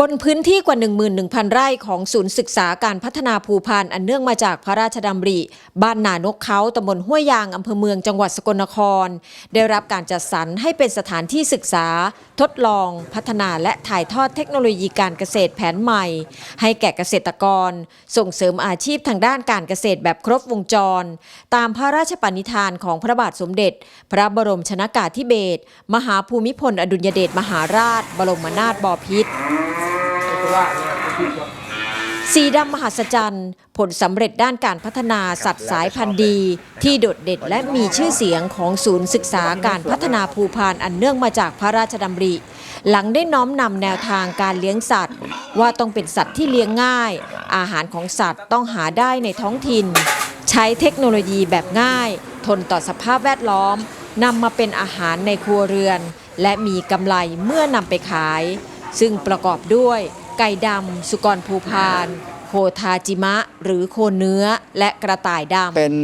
บนพื้นที่กว่า 11,000 ไร่ของศูนย์ศึกษาการพัฒนาภูพานอันเนื่องมาจากพระราชดำริ บ้านนานกเขาตำบลห้วยยางอำเภอเมืองจังหวัดสกลนคร ได้รับการจัดสรรให้เป็นสถานที่ศึกษา ทดลอง พัฒนาและถ่ายทอดเทคโนโลยีการเกษตรแผนใหม่ ให้แก่เกษตรกร ส่งเสริมอาชีพทางด้านการเกษตรแบบครบวงจร ตามพระราชปณิธานของพระบาทสมเด็จ พระบรมชนากาธิเบศรมหาภูมิพลอดุลยเดชมหาราช บรมนาถบพิตร สีดำมหัศจรรย์ ผลสำเร็จด้านการพัฒนาสัตว์สายพันธุ์ดี ที่โดดเด่นและมีชื่อเสียงของศูนย์ศึกษาการพัฒนาภูพานอันเนื่องมาจากพระราชดำริ หลังได้น้อมนำแนวทางการเลี้ยงสัตว์ ว่าต้องเป็นสัตว์ที่เลี้ยงง่าย อาหารของสัตว์ต้องหาได้ในท้องถิ่น ใช้เทคโนโลยีแบบง่าย ทนต่อสภาพแวดล้อมนำมาเป็นอาหารในครัวเรือน และมีกำไรเมื่อนำไปขาย ซึ่งประกอบด้วย ไก่ดำ สุกรภูพานโคทาจิมะ หรือโคเนื้อและกระต่ายดำ เป็น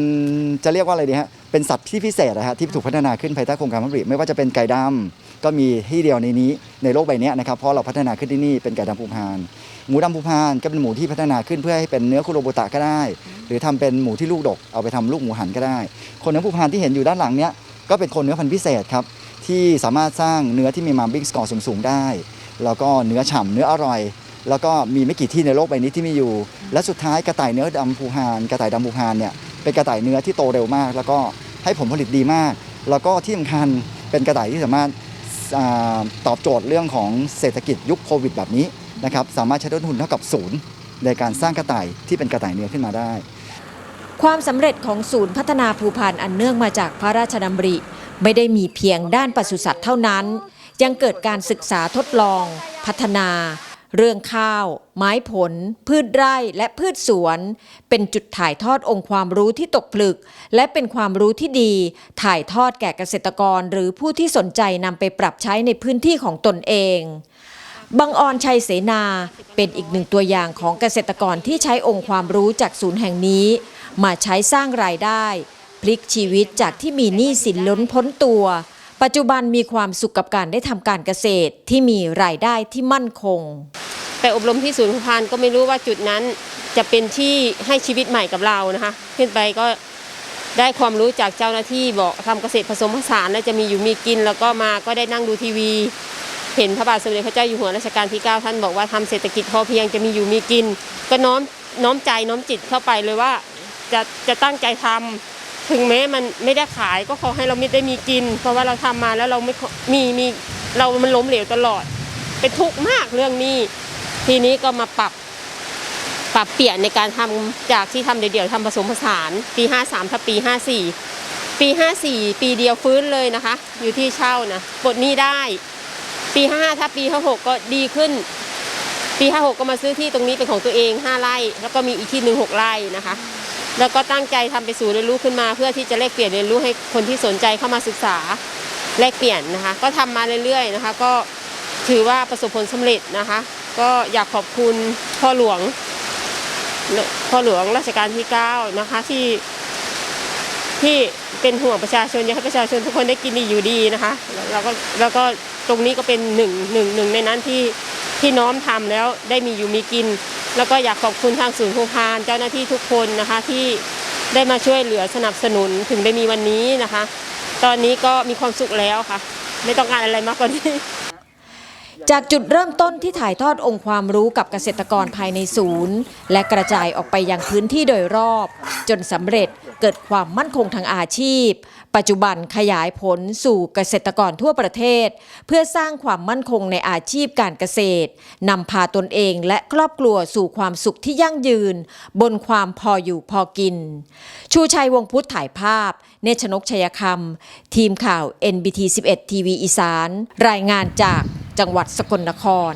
จะเรียกว่าอะไรดีฮะ เป็นสัตว์ที่พิเศษนะฮะที่ถูกพัฒนาขึ้นภายใต้โครงการพระบริไม่ว่าจะเป็นไก่ดำก็มีที่เดียวในนี้ในโลกใบนี้นะครับเพราะเราพัฒนาขึ้นที่นี่เป็นไก่ดำภูพาน หมูดำภูพานก็เป็นหมูที่พัฒนาขึ้นเพื่อให้เป็นเนื้อคุโรบุตะก็ได้ หรือทำเป็นหมูที่ลูกดกเอาไปทำลูกหมูหันก็ได้ คนเนื้อภูพานที่เห็นอยู่ด้านหลังเนี้ยก็เป็นคนเนื้อพันธุ์พิเศษครับที่สามารถสร้างเนื้อที่มีมาร์บิ้งสกอร์สูงๆได้ แล้วก็เนื้อฉ่ำเนื้ออร่อย แล้วก็มีไม่กี่ที่ในโลกใบนี้ที่มีอยู่ และสุดท้ายกระต่ายเนื้อดำภูพานกระต่ายดำภูพานเนี่ยเป็นกระต่ายเนื้อที่โตเร็วมาก แล้วก็ให้ผลผลิตดีมาก แล้วก็ที่สำคัญเป็นกระต่ายที่สามารถตอบโจทย์เรื่องของเศรษฐกิจยุคโควิดแบบนี้นะครับสามารถใช้ต้นทุนเท่ากับศูนย์ในการสร้างกระต่ายที่เป็นกระต่ายเนื้อขึ้นมาได้ ความสำเร็จของศูนย์พัฒนาภูพานอันเนื่องมาจากพระราชดำริ ไม่ได้มีเพียงด้านปศุสัตว์เท่านั้น ยังเกิดการศึกษาทดลอง พัฒนา เรื่องข้าว ไม้ผล พืชไร่และพืชสวน เป็นจุดถ่ายทอดองค์ความรู้ที่ตกผลึก และเป็นความรู้ที่ดี ถ่ายทอดแก่เกษตรกรหรือผู้ที่สนใจนำไปปรับใช้ในพื้นที่ของตนเองบังออนชัยเสนาเป็นอีกหนึ่งตัวอย่างของเกษตรกรที่ใช้องค์ความรู้จากศูนย์แห่งนี้ มาใช้สร้างรายได้ พลิกชีวิตจากที่มีหนี้สินล้นพ้นตัว ปัจจุบันมีความสุขกับการได้ทำการเกษตรที่มีรายได้ที่มั่นคง ไปอบรมที่ศูนย์ภูพานก็ไม่รู้ว่าจุดนั้นจะเป็นที่ให้ชีวิตใหม่กับเรานะคะ ขึ้นไปก็ได้ความรู้จากเจ้าหน้าที่บอกทำเกษตรผสมผสานแล้วจะมีอยู่มีกิน แล้วก็มาก็ได้นั่งดูทีวี เห็นพระบาทสมเด็จพระเจ้าอยู่หัวรัชกาลที่ 9 ท่านบอกว่าทำเศรษฐกิจพอเพียงจะมีอยู่มีกิน ก็น้อมน้อมใจน้อมจิตเข้าไปเลยว่าจะจะตั้งใจทำ ถึงแม้มันไม่ได้ขายก็ขอให้เราไม่ได้มีกิน เพราะว่าเราทำมาแล้วเราไม่มีมีเรามันล้มเหลวตลอด เป็นทุกข์มากเรื่องนี้ ทีนี้ก็มาปรับ ปรับเปลี่ยนในการทำจากที่ทำเดี่ยวๆทำผสมผสาน ปี53ถ้าปี 54 ปี 54 ปีเดียวฟื้นเลยนะคะ อยู่ที่เช่านะปลดหนี้ได้ ปี55ถ้าปี56ก็ดีขึ้น ปี56ก็มาซื้อที่ตรงนี้เป็นของตัวเอง 5ไร่แล้วก็มีอีกที่หนึ่ง6ไร่นะคะ แล้วก็ตั้งใจทำไปสู่เรียนรู้ขึ้นมา เพื่อที่จะแลกเปลี่ยนเรียนรู้ให้คนที่สนใจเข้ามาศึกษาแลกเปลี่ยนนะคะ ก็ทำมาเรื่อยๆนะคะ ก็ถือว่าประสบผลสำเร็จนะคะ ก็อยากขอบคุณพ่อหลวงพ่อหลวงรัชกาลที่ 9 นะคะที่ที่เป็นห่วงประชาชนอยากให้ประชาชนทุกคนได้กินดีอยู่ดีนะคะแล้วก็แล้วก็ตรงนี้ก็เป็นหนึ่งหนึ่งหนึ่งในนั้นที่ที่น้อมทำแล้วได้มีอยู่มีกิน แล้วก็อยากขอบคุณทางศูนย์ภูพานเจ้าหน้าที่ทุกคนนะคะที่ได้มาช่วยเหลือสนับสนุนถึงได้มีวันนี้นะคะ ตอนนี้ก็มีความสุขแล้วค่ะ ไม่ต้องการอะไรมากกว่านี้ จากจุดเริ่มต้นที่ถ่ายทอดองค์ความรู้กับเกษตรกรภายในศูนย์ และกระจายออกไปยังพื้นที่โดยรอบ จนสำเร็จเกิดความมั่นคงทางอาชีพ ปัจจุบันขยายผลสู่เกษตรกรทั่วประเทศ เพื่อสร้างความมั่นคงในอาชีพการเกษตรนำพาตนเองและครอบครัวสู่ความสุขที่ยั่งยืน บนความพออยู่พอกิน ชูชัยวงพุทธถ่ายภาพ เนชนกชัยคำทีมข่าว NBT 11ทีวีอีสาน รายงานจาก จังหวัดสกลนคร